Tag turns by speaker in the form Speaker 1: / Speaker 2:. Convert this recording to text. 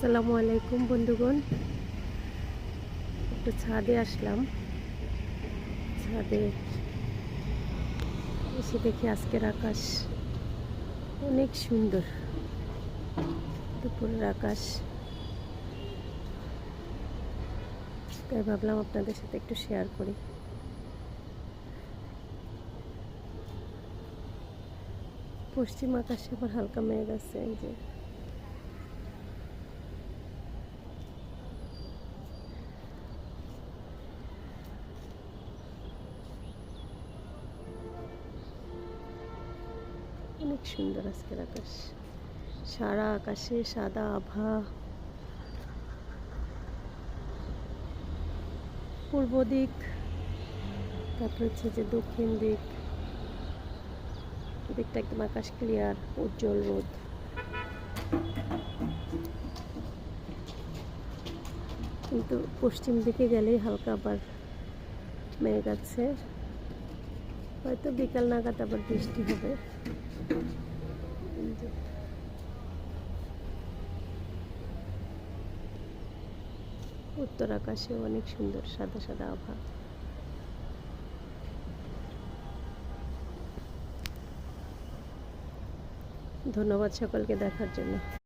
Speaker 1: আসসালামু আলাইকুম বন্ধুগণ। একটু ছাদে আসলাম। ছাদে এসে দেখি আজকের আকাশ অনেক সুন্দর। দুপুরের আকাশ। তাই ভাবলাম আপনাদের সাথে একটু শেয়ার করি। পশ্চিম আকাশে আবার হালকা মেঘ আছে যে অনেক সুন্দর আজকের আকাশ। সারা আকাশে সাদা আভা। পূর্ব দিক, তারপর হচ্ছে যে দক্ষিণ দিক। দিকটা একদম আকাশ ক্লিয়ার উজ্জ্বল রোদ। কিন্তু পশ্চিম দিকে গেলেই হালকা আবার মেঘ আছে। হয়তো বিকাল নাগাদ আবার বৃষ্টি হবে। উত্তর আকাশে অনেক সুন্দর সাদা সাদা আভা। ধন্যবাদ সকলকে দেখার জন্য।